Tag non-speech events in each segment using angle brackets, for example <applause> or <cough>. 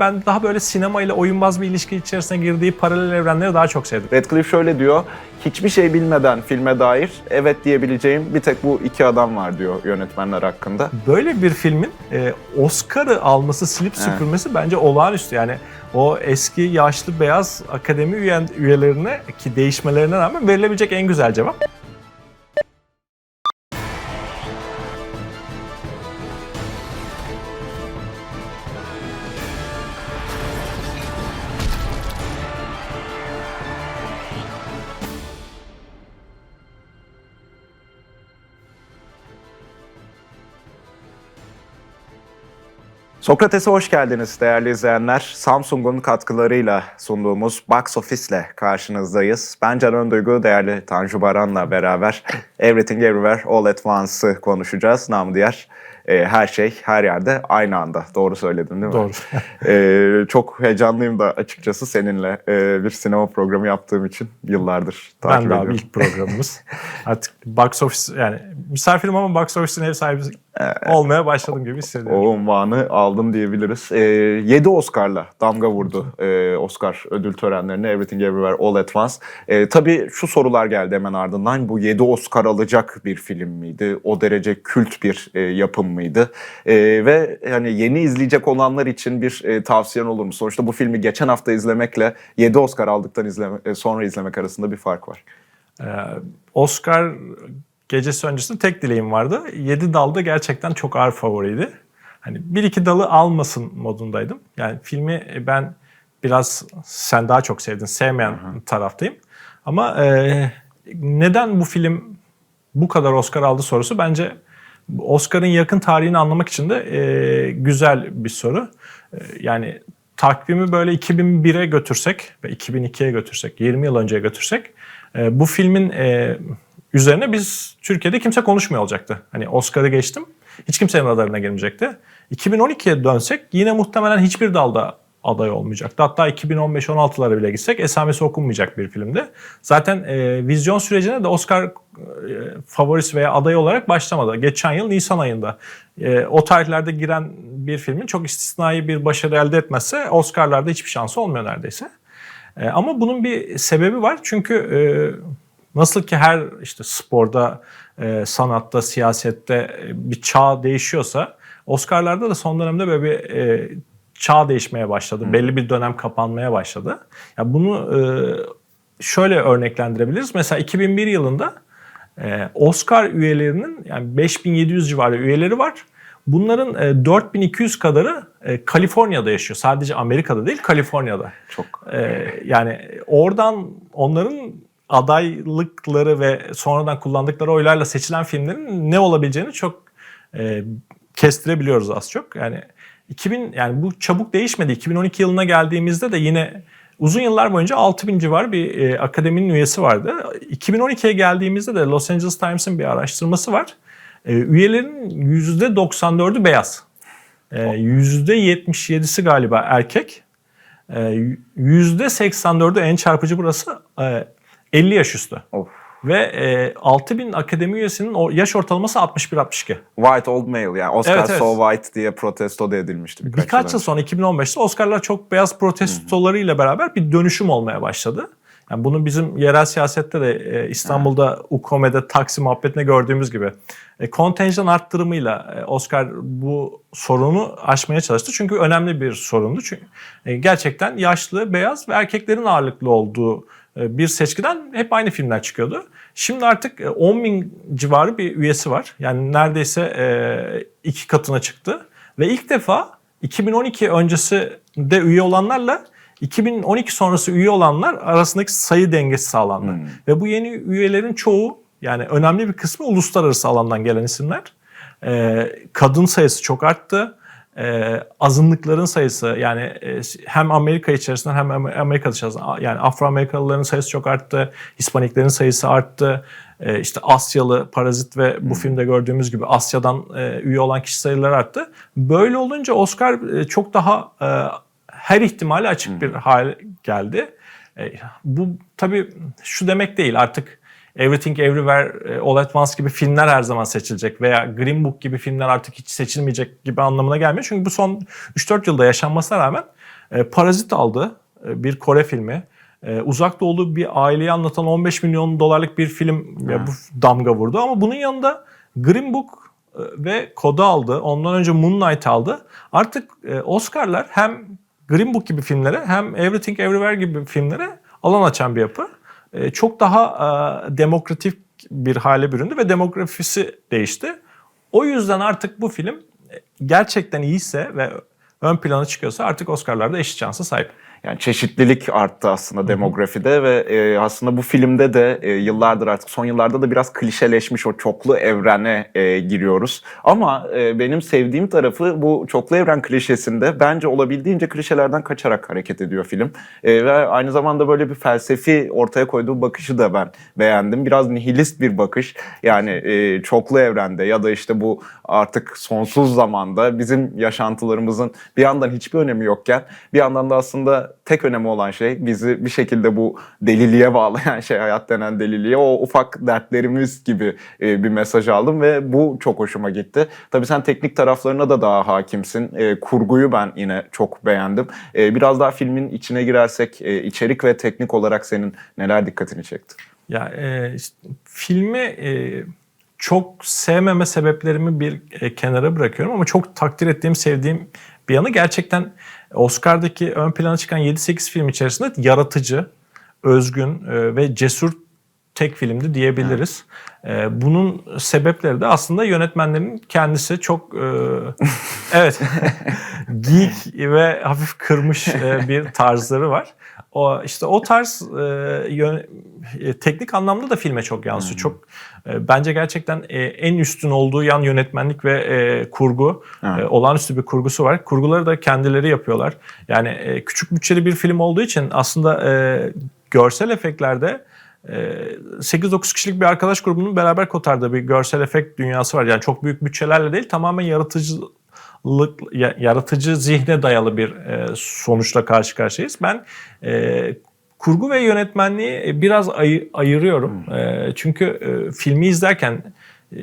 Ben daha böyle sinema ile oyunbaz bir ilişki içerisine girdiği paralel evrenleri daha çok sevdim. Radcliffe şöyle diyor, hiçbir şey bilmeden filme dair evet diyebileceğim bir tek bu iki adam var diyor yönetmenler hakkında. Böyle bir filmin e, Oscar'ı alması, silip süpürmesi bence olağanüstü. Yani o eski yaşlı beyaz akademi üye- üyelerine ki değişmelerine rağmen verilebilecek en güzel cevap. Sokrates'e hoş geldiniz değerli izleyenler. Samsung'un katkılarıyla sunduğumuz Box Office'le karşınızdayız. Ben Can Duygu, değerli Tanju Baran'la beraber Everything Everywhere All at Once'ı konuşacağız. Namı diğer e, her şey her yerde aynı anda. Doğru söyledin değil mi? Doğru. <laughs> E, çok heyecanlıyım da açıkçası seninle e, bir sinema programı yaptığım için yıllardır takip ben de abi ediyorum. ilk programımız. <laughs> Artık box office yani misafirim ama box office'in ev sahibi olmaya başladım gibi hissediyorum. O unvanı aldım diyebiliriz. E, 7 Oscar'la damga vurdu e, Oscar ödül törenlerine Everything Everywhere All at Once. E, tabii şu sorular geldi hemen ardından. Bu 7 Oscar alacak bir film miydi? O derece kült bir e, yapım mıydı? E, ve hani yeni izleyecek olanlar için bir e, tavsiyen olur mu? Sonuçta bu filmi geçen hafta izlemekle 7 Oscar aldıktan izleme, e, sonra izlemek arasında bir fark var. Ee, Oscar gecesi öncesinde tek dileğim vardı. 7 dalda gerçekten çok ağır favoriydi. Hani bir iki dalı almasın modundaydım. Yani filmi ben biraz sen daha çok sevdin, sevmeyen taraftayım. Ama e, neden bu film bu kadar Oscar aldı sorusu bence Oscar'ın yakın tarihini anlamak için de e, güzel bir soru. E, yani takvimi böyle 2001'e götürsek ve 2002'ye götürsek, 20 yıl önceye götürsek e, bu filmin e, üzerine biz Türkiye'de kimse konuşmuyor olacaktı. Hani Oscar'ı geçtim. Hiç kimsenin radarına gelmeyecekti. 2012'ye dönsek yine muhtemelen hiçbir dalda aday olmayacaktı. Hatta 2015-16'lara bile gitsek esamesi okunmayacak bir filmdi. Zaten e, vizyon sürecine de Oscar e, favorisi veya aday olarak başlamadı. Geçen yıl Nisan ayında. E, o tarihlerde giren bir filmin çok istisnai bir başarı elde etmezse Oscar'larda hiçbir şansı olmuyor neredeyse. E, ama bunun bir sebebi var. Çünkü e, nasıl ki her işte sporda, e, sanatta, siyasette e, bir çağ değişiyorsa Oscar'larda da son dönemde böyle bir e, çağ değişmeye başladı. Belli bir dönem kapanmaya başladı. Ya bunu şöyle örneklendirebiliriz. Mesela 2001 yılında Oscar üyelerinin yani 5700 civarı üyeleri var. Bunların e, 4200 kadarı Kaliforniya'da yaşıyor. Sadece Amerika'da değil, Kaliforniya'da. Çok yani oradan onların adaylıkları ve sonradan kullandıkları oylarla seçilen filmlerin ne olabileceğini çok e, kestirebiliyoruz az çok. Yani 2000 yani bu çabuk değişmedi. 2012 yılına geldiğimizde de yine uzun yıllar boyunca 6000 civar bir e, akademinin üyesi vardı. 2012'ye geldiğimizde de Los Angeles Times'ın bir araştırması var. E, üyelerin %94'ü beyaz. E, %77'si galiba erkek. Ee, %84'ü en çarpıcı burası e, 50 yaş üstü. of. Ve e, 6000 akademi üyesinin o yaş ortalaması 61-62. White Old Male yani Oscar Evet, evet. So White diye protesto da edilmişti birkaç, Birkaç yıl sonra 2015'te Oscar'lar çok beyaz protestolarıyla beraber bir dönüşüm olmaya başladı. Yani bunu bizim yerel siyasette de e, İstanbul'da UKOME'de taksi muhabbetine gördüğümüz gibi e, kontenjan arttırımıyla e, Oscar bu sorunu aşmaya çalıştı. Çünkü önemli bir sorundu. Çünkü e, gerçekten yaşlı, beyaz ve erkeklerin ağırlıklı olduğu bir seçkiden hep aynı filmler çıkıyordu. Şimdi artık e, 10 bin civarı bir üyesi var. Yani neredeyse e, iki katına çıktı. Ve ilk defa 2012 öncesinde üye olanlarla 2012 sonrası üye olanlar arasındaki sayı dengesi sağlandı. Ve bu yeni üyelerin çoğu yani önemli bir kısmı uluslararası alandan gelen isimler. Ee, kadın sayısı çok arttı. Ee, azınlıkların sayısı yani e, hem Amerika içerisinden hem Am- Amerika dışarısından yani Afro-Amerikalıların sayısı çok arttı. Hispaniklerin sayısı arttı. Ee, işte Asyalı, parazit ve bu filmde gördüğümüz gibi Asya'dan e, üye olan kişi sayıları arttı. Böyle olunca Oscar e, çok daha e, her ihtimale açık bir hal geldi. E, bu tabii şu demek değil artık Everything Everywhere, e, All at Once gibi filmler her zaman seçilecek veya Green Book gibi filmler artık hiç seçilmeyecek gibi anlamına gelmiyor. Çünkü bu son 3-4 yılda yaşanmasına rağmen E, Parazit aldı. e, bir Kore filmi. Uzak doğulu bir aileyi anlatan 15 milyon dolarlık bir film ya, bu damga vurdu. Ama bunun yanında Green Book ve Coda aldı. Ondan önce Moonlight aldı. Artık Oscar'lar hem Green Book gibi filmlere hem Everything Everywhere gibi filmlere alan açan bir yapı. E, çok daha e, demokratik bir hale büründü ve demografisi değişti. O yüzden artık bu film e, gerçekten iyiyse ve ön plana çıkıyorsa artık Oscar'larda eşit şansa sahip. Yani çeşitlilik arttı aslında demografide ve e, aslında bu filmde de e, yıllardır artık son yıllarda da biraz klişeleşmiş o çoklu evrene e, giriyoruz. Ama e, benim sevdiğim tarafı bu çoklu evren klişesinde bence olabildiğince klişelerden kaçarak hareket ediyor film. E, ve aynı zamanda böyle bir felsefi ortaya koyduğu bakışı da ben beğendim. Biraz nihilist bir bakış. Yani e, çoklu evrende ya da işte bu artık sonsuz zamanda bizim yaşantılarımızın bir yandan hiçbir önemi yokken bir yandan da aslında tek önemi olan şey bizi bir şekilde bu deliliğe bağlayan şey hayat denen deliliğe o ufak dertlerimiz gibi e, bir mesaj aldım ve bu çok hoşuma gitti. Tabii sen teknik taraflarına da daha hakimsin. E, kurguyu ben yine çok beğendim. E, biraz daha filmin içine girersek içerik ve teknik olarak senin neler dikkatini çekti? Ya e, işte filmi e, çok sevmeme sebeplerimi bir e, kenara bırakıyorum ama çok takdir ettiğim, sevdiğim bir yanı gerçekten Oscar'daki ön plana çıkan 7-8 film içerisinde yaratıcı, özgün e, ve cesur tek filmdi diyebiliriz. E, bunun sebepleri de aslında yönetmenlerin kendisi çok e, <laughs> evet <laughs> geek ve hafif kırmış bir tarzları var. O işte o tarz e, yön- e, teknik anlamda da filme çok yansıyor. Çok e, bence gerçekten e, en üstün olduğu yan yönetmenlik ve e, kurgu. Evet. E, olağanüstü bir kurgusu var. Kurguları da kendileri yapıyorlar. Yani e, küçük bütçeli bir film olduğu için aslında e, görsel efektlerde e, 8-9 kişilik bir arkadaş grubunun beraber kotardığı bir görsel efekt dünyası var. Yani çok büyük bütçelerle değil tamamen yaratıcılık yaratıcı zihne dayalı bir e, sonuçla karşı karşıyayız. Ben e, kurgu ve yönetmenliği biraz ayı- ayırıyorum. E, çünkü e, filmi izlerken e,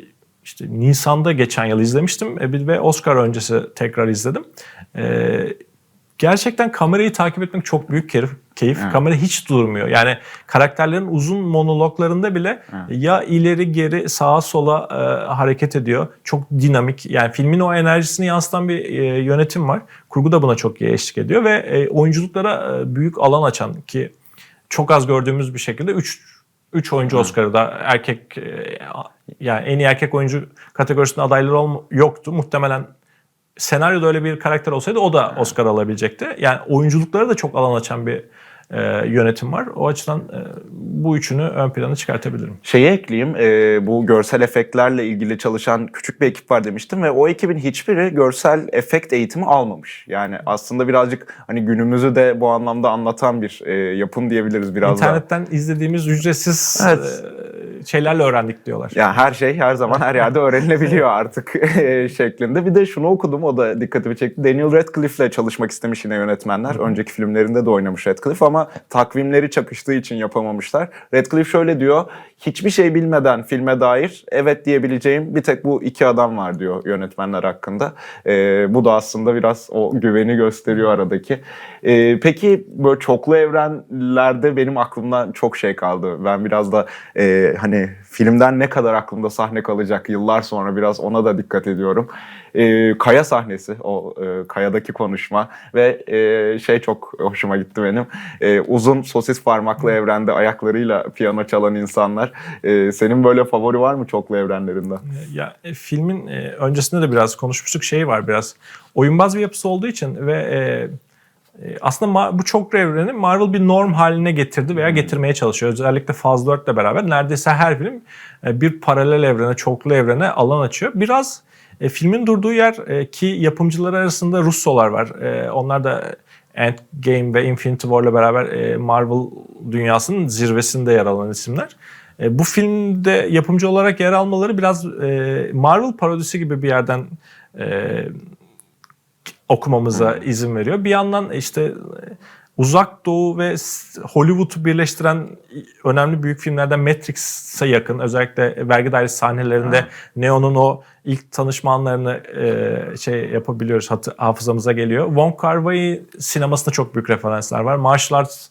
işte Nisan'da geçen yıl izlemiştim e, ve Oscar öncesi tekrar izledim. E, gerçekten kamerayı takip etmek çok büyük keyif. Keyif. Evet. Kamera hiç durmuyor. Yani karakterlerin uzun monologlarında bile ya ileri geri sağa sola e, hareket ediyor. Çok dinamik. Yani filmin o enerjisini yansıtan bir e, yönetim var. Kurgu da buna çok iyi eşlik ediyor ve e, oyunculuklara e, büyük alan açan ki çok az gördüğümüz bir şekilde 3 3 oyuncu Oscar'ı da erkek e, yani en iyi erkek oyuncu kategorisinde adayları yoktu. Muhtemelen senaryoda öyle bir karakter olsaydı o da Oscar alabilecekti. Yani oyunculuklara da çok alan açan bir e, yönetim var. O açıdan e, bu üçünü ön plana çıkartabilirim. Şeyi ekleyeyim, e, bu görsel efektlerle ilgili çalışan küçük bir ekip var demiştim ve o ekibin hiçbiri görsel efekt eğitimi almamış. Yani aslında birazcık hani günümüzü de bu anlamda anlatan bir e, yapım diyebiliriz biraz daha. İnternetten izlediğimiz ücretsiz Evet. e, şeylerle öğrendik diyorlar. Yani her şey her zaman her yerde öğrenilebiliyor artık <laughs> şeklinde. Bir de şunu okudum o da dikkatimi çekti. Daniel Radcliffe'le çalışmak istemiş yine yönetmenler. Önceki filmlerinde de oynamış Radcliffe ama takvimleri çakıştığı için yapamamışlar. Radcliffe şöyle diyor. Hiçbir şey bilmeden filme dair evet diyebileceğim bir tek bu iki adam var diyor yönetmenler hakkında. E, bu da aslında biraz o güveni gösteriyor aradaki. E, peki böyle çoklu evrenlerde benim aklımdan çok şey kaldı. Ben biraz da e, hani filmden ne kadar aklımda sahne kalacak yıllar sonra biraz ona da dikkat ediyorum. E, kaya sahnesi, o e, kayadaki konuşma ve e, şey çok hoşuma gitti benim. E, uzun sosis parmaklı evrende ayaklarıyla piyano çalan insanlar. E, senin böyle favori var mı çoklu evrenlerinden? Ya e, filmin e, öncesinde de biraz konuşmuştuk şey var biraz oyunbaz bir yapısı olduğu için ve e, e, aslında ma- bu çok evreni Marvel bir norm haline getirdi veya getirmeye çalışıyor. Özellikle Phase 4 ile beraber neredeyse her film e, bir paralel evrene, çoklu evrene alan açıyor. Biraz e, filmin durduğu yer e, ki yapımcıları arasında Russolar var. E, onlar da Endgame ve Infinity War ile beraber e, Marvel dünyasının zirvesinde yer alan isimler. E, bu filmde yapımcı olarak yer almaları biraz e, Marvel parodisi gibi bir yerden e, okumamıza izin veriyor. Bir yandan işte e, Uzak Doğu ve Hollywood'u birleştiren önemli büyük filmlerden Matrix'e yakın. Özellikle vergi dairesi sahnelerinde Neo'nun o ilk tanışma anlarını e, şey yapabiliyoruz, hatı, hafızamıza geliyor. Wong Kar-wai sinemasında çok büyük referanslar var. Martial arts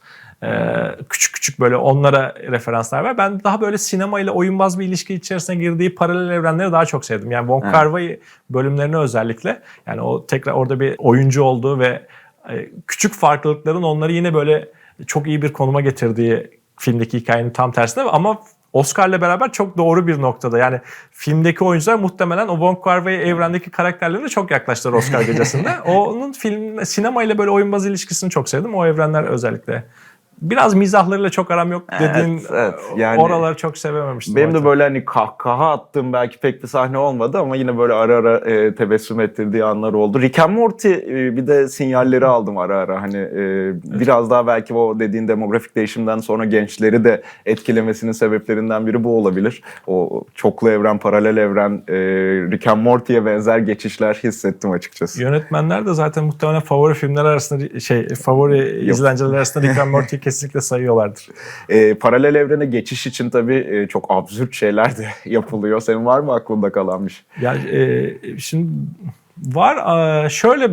küçük küçük böyle onlara referanslar var. Ben daha böyle sinema ile oyunbaz bir ilişki içerisine girdiği paralel evrenleri daha çok sevdim. Yani Wong Evet. Kar-wai bölümlerini özellikle yani o tekrar orada bir oyuncu olduğu ve e, küçük farklılıkların onları yine böyle çok iyi bir konuma getirdiği filmdeki hikayenin tam tersine ama Oscar'la beraber çok doğru bir noktada. Yani filmdeki oyuncular muhtemelen o Wong Kar-wai evrendeki karakterlerine çok yaklaştılar Oscar gecesinde. <laughs> Onun film sinema ile böyle oyunbaz ilişkisini çok sevdim. O evrenler özellikle. Biraz mizahlarıyla çok aram yok dediğin Evet, evet. Yani oraları çok sevememiştim. Benim de böyle hani kahkaha attığım belki pek bir sahne olmadı ama yine böyle ara ara e, tebessüm ettirdiği anlar oldu. Rick and Morty e, bir de sinyalleri aldım ara ara. Hani e, biraz daha belki o dediğin demografik değişimden sonra gençleri de etkilemesinin sebeplerinden biri bu olabilir. O çoklu evren, paralel evren, e, Rick and Morty'ye benzer geçişler hissettim açıkçası. Yönetmenler de zaten muhtemelen favori filmler arasında şey favori izlenciler arasında Rick and <laughs> Morty'yi kesinlikle sayıyorlardır. E, paralel evrene geçiş için tabii e, çok absürt şeyler de <laughs> yapılıyor. Senin var mı aklında kalan bir şey? Ya e, şimdi var e, şöyle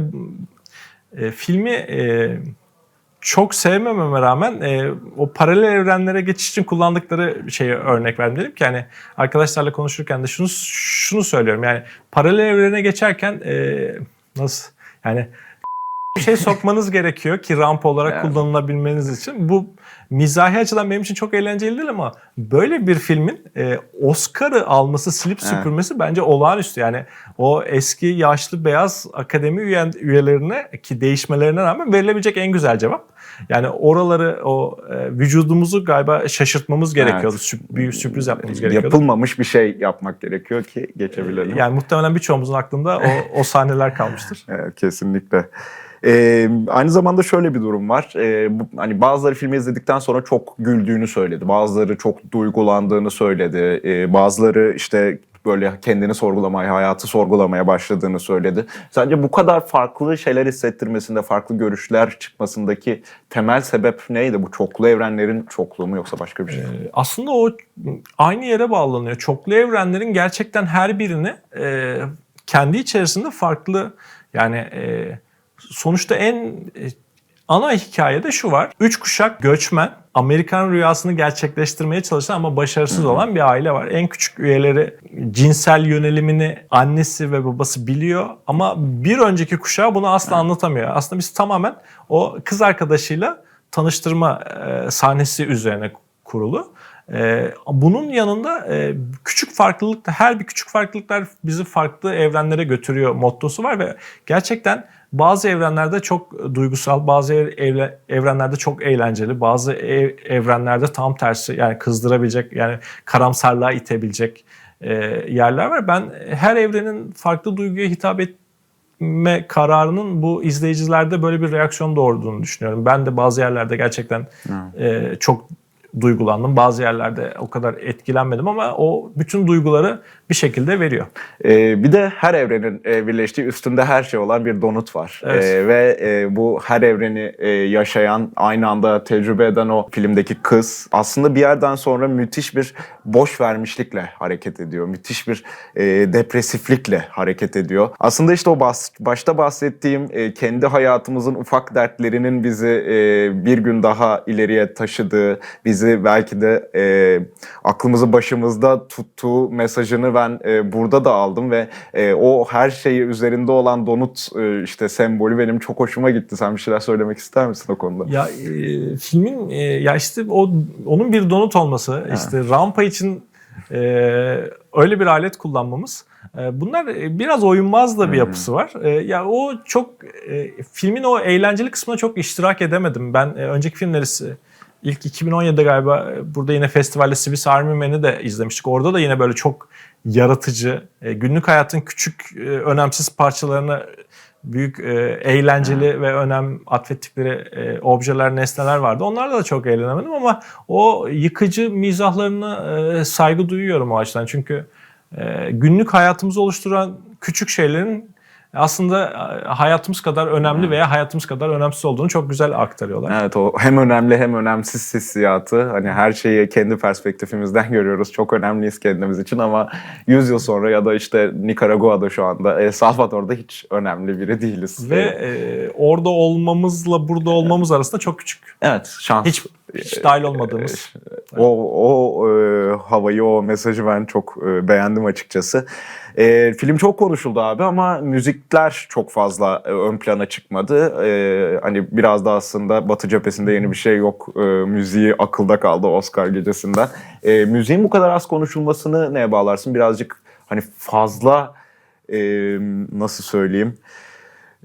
e, filmi e, çok sevmememe rağmen e, o paralel evrenlere geçiş için kullandıkları şeye örnek verdim dedim ki hani arkadaşlarla konuşurken de şunu şunu söylüyorum yani paralel evrene geçerken e, nasıl yani bir şey sokmanız gerekiyor ki ramp olarak Evet. kullanılabilmeniz için. Bu mizahi açıdan benim için çok eğlenceli değil ama böyle bir filmin e, Oscar'ı alması, silip Evet. süpürmesi bence olağanüstü. Yani o eski yaşlı beyaz akademi üye, üyelerine ki değişmelerine rağmen verilebilecek en güzel cevap. Yani oraları o e, vücudumuzu galiba şaşırtmamız gerekiyordu. Sürp- büyük sürpriz yapmamız gerekiyordu. Yapılmamış bir şey yapmak gerekiyor ki geçebilelim. Yani muhtemelen birçoğumuzun aklında o, o sahneler kalmıştır. <laughs> Evet, kesinlikle. Ee, aynı zamanda şöyle bir durum var. Ee, bu, hani bazıları filmi izledikten sonra çok güldüğünü söyledi. Bazıları çok duygulandığını söyledi. Ee, bazıları işte böyle kendini sorgulamaya, hayatı sorgulamaya başladığını söyledi. Sence bu kadar farklı şeyler hissettirmesinde, farklı görüşler çıkmasındaki temel sebep neydi? Bu çoklu evrenlerin çokluğu mu yoksa başka bir şey? mi? Ee, Aslında o aynı yere bağlanıyor. Çoklu evrenlerin gerçekten her birini e, kendi içerisinde farklı yani e, sonuçta en e, ana hikayede şu var. Üç kuşak göçmen Amerikan rüyasını gerçekleştirmeye çalışan ama başarısız olan bir aile var. En küçük üyeleri cinsel yönelimini annesi ve babası biliyor ama bir önceki kuşağı bunu asla anlatamıyor. Aslında biz tamamen o kız arkadaşıyla tanıştırma e, sahnesi üzerine kurulu. Ee, bunun yanında e, küçük farklılık, her bir küçük farklılıklar bizi farklı evrenlere götürüyor mottosu var ve gerçekten bazı evrenlerde çok duygusal, bazı evre- evrenlerde çok eğlenceli, bazı ev- evrenlerde tam tersi yani kızdırabilecek, yani karamsarlığa itebilecek e, yerler var. Ben her evrenin farklı duyguya hitap etme kararının bu izleyicilerde böyle bir reaksiyon doğurduğunu düşünüyorum. Ben de bazı yerlerde gerçekten e, çok duygulandım. Bazı yerlerde o kadar etkilenmedim ama o bütün duyguları bir şekilde veriyor. Ee, bir de her evrenin e, birleştiği üstünde her şey olan bir donut var. Evet. Ee, ve e, bu her evreni e, yaşayan, aynı anda tecrübe eden o filmdeki kız aslında bir yerden sonra müthiş bir boş vermişlikle hareket ediyor. Müthiş bir e, depresiflikle hareket ediyor. Aslında işte o bas, başta bahsettiğim e, kendi hayatımızın ufak dertlerinin bizi e, bir gün daha ileriye taşıdığı, bizi belki de e, aklımızı başımızda tuttuğu mesajını ben e, burada da aldım ve e, o her şeyi üzerinde olan donut e, işte sembolü benim çok hoşuma gitti. Sen bir şeyler söylemek ister misin o konuda? Ya e, filmin e, ya işte o onun bir donut olması, işte rampa için e, öyle bir alet kullanmamız. e, bunlar e, biraz oyunmaz da bir yapısı var. E, ya o çok e, filmin o eğlenceli kısmına çok iştirak edemedim. Ben e, önceki filmleri ilk 2017'de galiba burada yine festivalde Swiss Army Man'i de izlemiştik. Orada da yine böyle çok yaratıcı, e, günlük hayatın küçük e, önemsiz parçalarını büyük e, eğlenceli ve önem atfettikleri objeler, nesneler vardı. Onlarla da çok eğlenemedim ama o yıkıcı mizahlarına saygı duyuyorum o açıdan. Çünkü günlük hayatımızı oluşturan küçük şeylerin aslında e, hayatımız kadar önemli veya hayatımız kadar önemsiz olduğunu çok güzel aktarıyorlar. Evet o hem önemli hem önemsiz hissiyatı. Hani her şeyi kendi perspektifimizden <laughs> görüyoruz. Çok önemliyiz kendimiz için ama 100 yıl sonra ya da işte Nikaragua'da şu anda, El Salvador'da hiç önemli biri değiliz. Ve e, orada olmamızla burada olmamız arasında çok küçük. evet şans. Hiç, hiç dahil olmadığımız. O, o e, havayı, o mesajı ben çok e, beğendim açıkçası. E, film çok konuşuldu abi ama müzikler çok fazla e, ön plana çıkmadı. E, hani biraz da aslında Batı cephesinde yeni bir şey yok. E, müziği akılda kaldı Oscar gecesinden. E, müziğin bu kadar az konuşulmasını neye bağlarsın? Birazcık hani fazla e, nasıl söyleyeyim?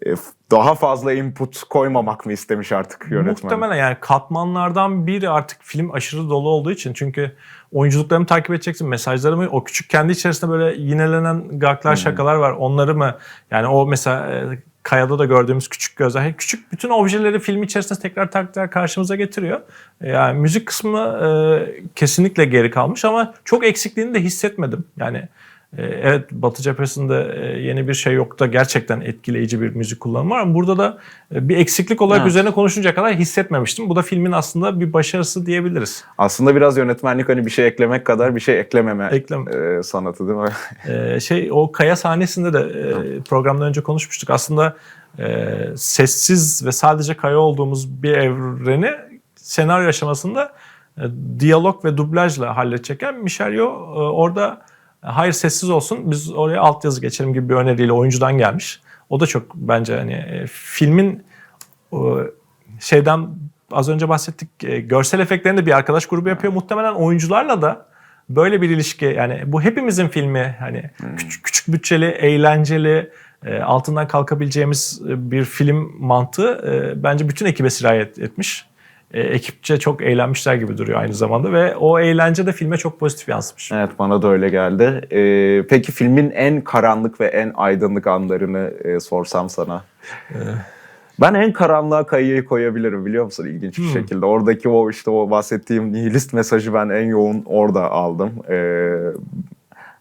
E, daha fazla input koymamak mı istemiş artık yönetmen? Muhtemelen yani katmanlardan biri artık film aşırı dolu olduğu için çünkü oyunculuklarımı takip edeceksin mesajlarımı o küçük kendi içerisinde böyle yinelenen gaglar şakalar var onları mı yani o mesela e, Kaya'da da gördüğümüz küçük gözler küçük bütün objeleri film içerisinde tekrar tekrar karşımıza getiriyor. E, Yani müzik kısmı e, kesinlikle geri kalmış ama çok eksikliğini de hissetmedim. Yani evet Batı cephesinde e, yeni bir şey yok da gerçekten etkileyici bir müzik kullanımı var ama burada da e, bir eksiklik olarak Evet. üzerine konuşunca kadar hissetmemiştim. Bu da filmin aslında bir başarısı diyebiliriz. Aslında biraz yönetmenlik hani bir şey eklemek kadar bir şey eklememe Eklem- e, sanatı değil mi? <laughs> Ee, şey o kaya sahnesinde de e, programdan önce konuşmuştuk. Aslında e, sessiz ve sadece kaya olduğumuz bir evreni senaryo aşamasında e, diyalog ve dublajla halledecekken Michel Yeoh e, orada hayır sessiz olsun biz oraya altyazı geçelim gibi bir öneriyle oyuncudan gelmiş. O da çok bence hani e, filmin o, şeyden az önce bahsettik e, görsel efektlerini de bir arkadaş grubu yapıyor. Muhtemelen oyuncularla da böyle bir ilişki yani bu hepimizin filmi hani küçük, küçük bütçeli, eğlenceli, e, altından kalkabileceğimiz e, bir film mantığı e, bence bütün ekibe sirayet etmiş. E, ekipçe çok eğlenmişler gibi duruyor aynı zamanda ve o eğlence de filme çok pozitif yansımış. Evet bana da öyle geldi. E, peki filmin en karanlık ve en aydınlık anlarını e, sorsam sana. Ben en karanlığa kayıyı koyabilirim biliyor musun ilginç bir şekilde. Oradaki o işte o bahsettiğim nihilist mesajı ben en yoğun orada aldım. E,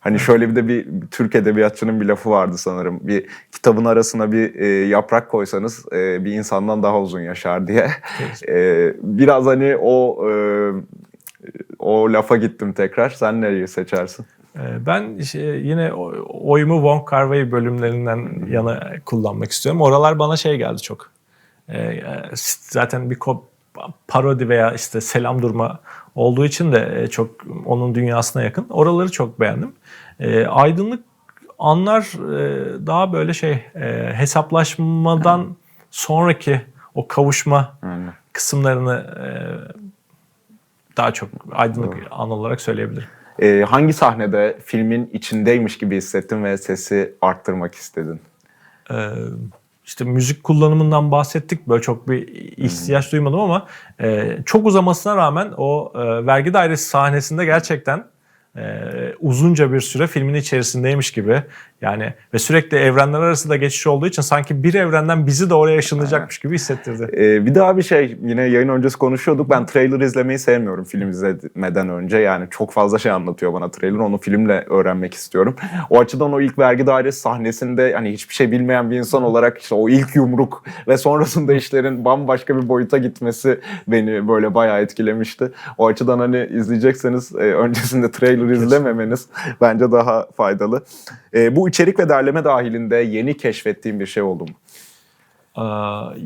Hani şöyle bir de bir Türk edebiyatçının bir lafı vardı sanırım. Bir kitabın arasına bir e, yaprak koysanız e, bir insandan daha uzun yaşar diye. <laughs> E, biraz hani o e, o lafa gittim tekrar. Sen nereyi seçersin? Ee, Ben işte yine oyumu Wong Kar Wai bölümlerinden yana kullanmak istiyorum. Oralar bana şey geldi çok. Ee, Zaten bir parodi veya işte selam durma olduğu için de e, çok onun dünyasına yakın. Oraları çok beğendim. Ee, Aydınlık anlar e, daha böyle şey e, hesaplaşmadan sonraki o kavuşma Aynen. kısımlarını e, daha çok aydınlık an olarak söyleyebilirim. E, hangi sahnede filmin içindeymiş gibi hissettin ve sesi arttırmak istedin? Ee, işte müzik kullanımından bahsettik. Böyle çok bir ihtiyaç duymadım ama e, çok uzamasına rağmen o e, vergi dairesi sahnesinde gerçekten e, uzunca bir süre filmin içerisindeymiş gibi. Yani ve sürekli evrenler arasında geçiş olduğu için sanki bir evrenden bizi de oraya ışınlayacakmış gibi hissettirdi. Ee, bir daha bir şey yine yayın öncesi konuşuyorduk. Ben trailer izlemeyi sevmiyorum film izlemeden önce. Yani çok fazla şey anlatıyor bana trailer. Onu filmle öğrenmek istiyorum. O açıdan o ilk vergi dairesi sahnesinde hani hiçbir şey bilmeyen bir insan olarak işte o ilk yumruk ve sonrasında işlerin bambaşka bir boyuta gitmesi beni böyle bayağı etkilemişti. O açıdan hani izleyecekseniz e, öncesinde trailer izlememeniz <laughs> bence daha faydalı. E, bu içerik ve derleme dahilinde yeni keşfettiğim bir şey oldu mu?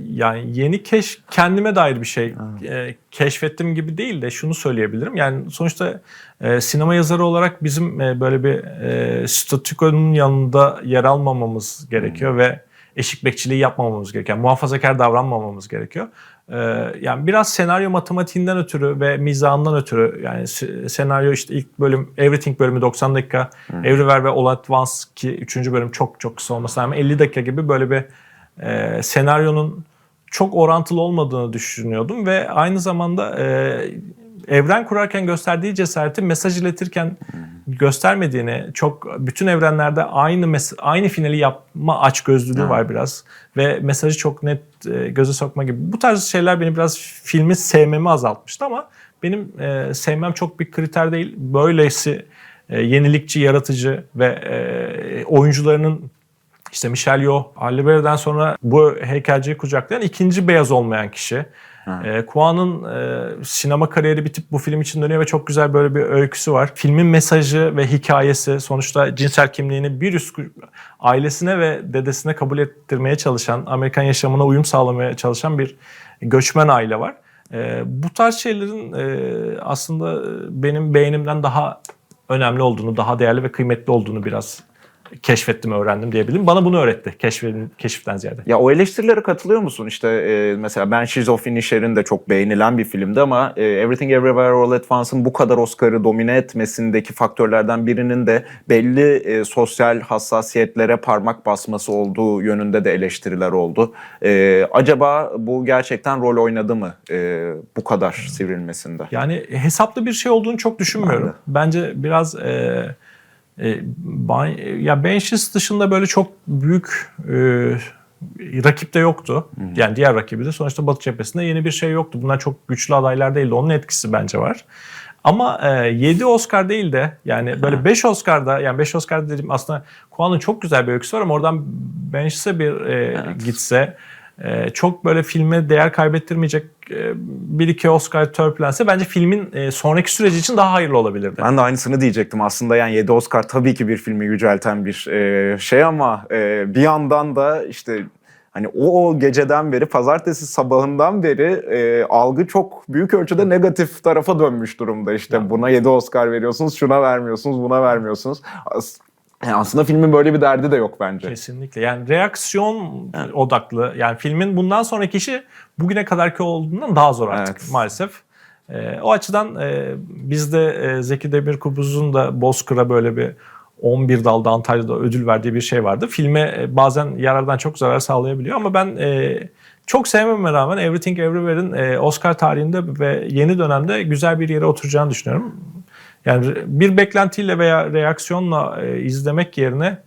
Yani yeni keş kendime dair bir şey e, keşfettim gibi değil de şunu söyleyebilirim. Yani sonuçta e, sinema yazarı olarak bizim e, böyle bir e, statükonun yanında yer almamamız gerekiyor ve eşik bekçiliği yapmamamız gerekiyor. Yani muhafazakar davranmamamız gerekiyor. E, yani biraz senaryo matematiğinden ötürü ve mizahından ötürü yani se- senaryo işte ilk bölüm Everything bölümü 90 dakika, Everywhere ve All at Once ki 3. bölüm çok çok kısa olmasına rağmen 50 dakika gibi böyle bir e, senaryonun çok orantılı olmadığını düşünüyordum ve aynı zamanda e, evren kurarken gösterdiği cesareti mesaj iletirken göstermediğini çok bütün evrenlerde aynı aynı finali yapma açgözlülüğü var biraz ve mesajı çok net e, göze sokma gibi. Bu tarz şeyler beni biraz filmi sevmemi azaltmıştı ama benim e, sevmem çok bir kriter değil. Böylesi e, yenilikçi yaratıcı ve e, oyuncularının İşte Michelle Yeoh, Halle sonra bu heykelciyi kucaklayan ikinci beyaz olmayan kişi. E, Kuan'ın e, sinema kariyeri bitip bu film için dönüyor ve çok güzel böyle bir öyküsü var. Filmin mesajı ve hikayesi sonuçta cinsel kimliğini bir üst ailesine ve dedesine kabul ettirmeye çalışan, Amerikan yaşamına uyum sağlamaya çalışan bir göçmen aile var. E, bu tarz şeylerin e, aslında benim beğenimden daha önemli olduğunu, daha değerli ve kıymetli olduğunu biraz keşfettim, öğrendim diyebilirim. Bana bunu öğretti keşfin, keşiften ziyade. Ya o eleştirilere katılıyor musun? İşte e, mesela Banshees of Inisherin de çok beğenilen bir filmdi ama e, Everything Everywhere All at Once'ın bu kadar Oscar'ı domine etmesindeki faktörlerden birinin de belli e, sosyal hassasiyetlere parmak basması olduğu yönünde de eleştiriler oldu. E, acaba bu gerçekten rol oynadı mı e, bu kadar sivrilmesinde? Yani hesaplı bir şey olduğunu çok düşünmüyorum. Bence biraz e, e, Ban- ya Banshees dışında böyle çok büyük e, rakip de yoktu. Yani diğer rakibi de sonuçta Batı cephesinde yeni bir şey yoktu. Bunlar çok güçlü adaylar değildi. Onun etkisi bence var. Ama e, 7 Oscar değil de yani böyle 5 Oscar'da yani 5 Oscar dediğim aslında Kuan'ın çok güzel bir öyküsü var ama oradan Banshes'e bir e, gitse e, çok böyle filme değer kaybettirmeyecek e, bir iki Oscar törpülense bence filmin e, sonraki süreci için daha hayırlı olabilirdi. Ben de aynısını diyecektim aslında yani 7 Oscar tabii ki bir filmi yücelten bir e, şey ama e, bir yandan da işte hani o, o geceden beri pazartesi sabahından beri e, algı çok büyük ölçüde negatif tarafa dönmüş durumda işte buna 7 Oscar veriyorsunuz şuna vermiyorsunuz buna vermiyorsunuz. As- yani aslında filmin böyle bir derdi de yok bence. Kesinlikle. Yani reaksiyon odaklı. Yani filmin bundan sonraki işi bugüne kadarki olduğundan daha zor artık Evet. maalesef. Ee, o açıdan e, bizde e, Zeki Demirkubuz'un da Bozkır'a böyle bir 11 dalda Antalya'da ödül verdiği bir şey vardı. Filme e, bazen yarardan çok zarar sağlayabiliyor ama ben e, çok sevmeme rağmen Everything Everywhere'in e, Oscar tarihinde ve yeni dönemde güzel bir yere oturacağını düşünüyorum. Yani bir beklentiyle veya reaksiyonla e, izlemek yerine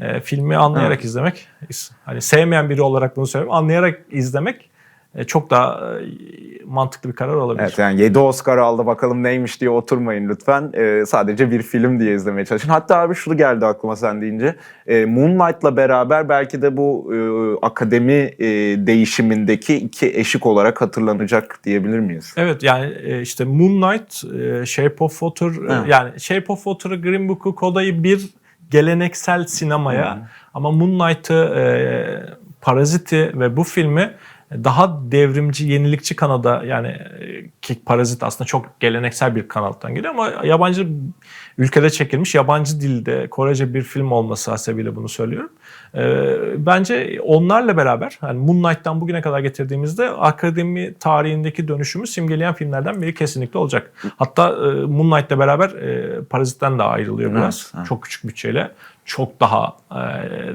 e, filmi anlayarak izlemek, is- hani sevmeyen biri olarak bunu söylüyorum, anlayarak izlemek çok daha e, mantıklı bir karar olabilir. Evet yani 7 Oscar aldı bakalım neymiş diye oturmayın lütfen. Ee, sadece bir film diye izlemeye çalışın. Hatta abi şunu geldi aklıma sen deyince. Ee, Moonlight'la beraber belki de bu e, akademi e, değişimindeki iki eşik olarak hatırlanacak diyebilir miyiz? Evet yani e, işte Moonlight, e, Shape of Water, e, yani Shape of Water'ı, Green Book'u, Koda'yı bir geleneksel sinemaya ama Moonlight'ı, e, Parazit'i ve bu filmi daha devrimci, yenilikçi kanada yani e, ki Parazit aslında çok geleneksel bir kanaldan geliyor ama yabancı ülkede çekilmiş yabancı dilde Korece bir film olması hasebiyle bunu söylüyorum. E, bence onlarla beraber yani Moonlight'tan bugüne kadar getirdiğimizde akademi tarihindeki dönüşümü simgeleyen filmlerden biri kesinlikle olacak. Hatta e, Moonlight'la beraber e, Parazit'ten de ayrılıyor Evet, biraz. evet. Çok küçük bütçeyle çok daha e,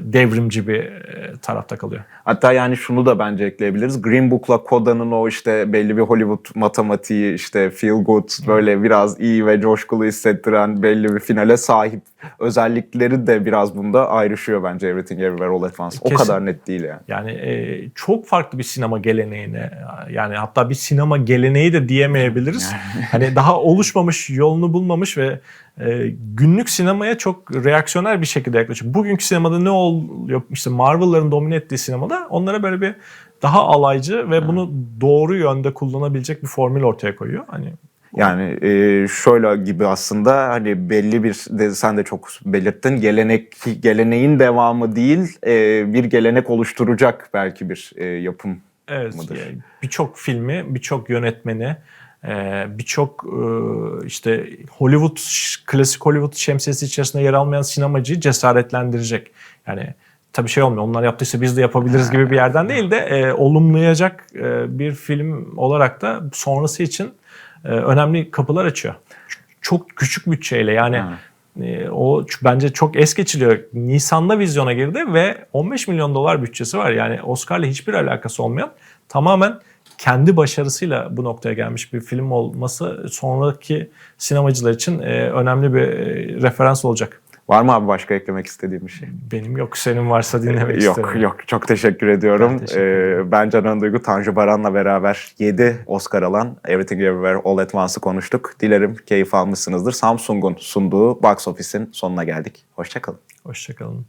devrimci bir e, tarafta kalıyor. Hatta yani şunu da bence ekleyebiliriz. Green Book'la Koda'nın o işte belli bir Hollywood matematiği işte feel good böyle biraz iyi ve coşkulu hissettiren belli bir finale sahip özellikleri de biraz bunda ayrışıyor bence Everything Everywhere All at Once. O Kesin. kadar net değil yani. Yani e, çok farklı bir sinema geleneğine yani hatta bir sinema geleneği de diyemeyebiliriz. <laughs> hani daha oluşmamış, yolunu bulmamış ve e, günlük sinemaya çok reaksiyoner bir şekilde yaklaşıyor. Bugünkü sinemada ne oluyor? İşte Marvel'ların domine ettiği sinemada onlara böyle bir daha alaycı ve bunu doğru yönde kullanabilecek bir formül ortaya koyuyor. Hani Yani e, şöyle gibi aslında hani belli bir de sen de çok belirttin gelenek geleneğin devamı değil e, bir gelenek oluşturacak belki bir e, yapım. Evet, mıdır? yani birçok filmi, birçok yönetmeni, e, birçok e, işte Hollywood, klasik Hollywood şemsiyesi içerisinde yer almayan sinemacıyı cesaretlendirecek. Yani tabii şey olmuyor, onlar yaptıysa biz de yapabiliriz gibi bir yerden değil de e, olumlayacak e, bir film olarak da sonrası için e, önemli kapılar açıyor. Çok küçük bütçeyle yani e, o bence çok es geçiliyor. Nisan'da vizyona girdi ve 15 milyon dolar bütçesi var. Yani Oscar'la hiçbir alakası olmayan tamamen kendi başarısıyla bu noktaya gelmiş bir film olması sonraki sinemacılar için e, önemli bir e, referans olacak. Var mı abi başka eklemek istediğim bir şey? Benim yok, senin varsa dinlemek yok isterim. yok çok teşekkür ediyorum. Ben teşekkür ederim. Ee, ben Canan Duygu, Tanju Baran'la beraber 7 Oscar alan Everything Everywhere All at Once'ı konuştuk. Dilerim keyif almışsınızdır. Samsung'un sunduğu Box Office'in sonuna geldik. Hoşçakalın. Hoşçakalın.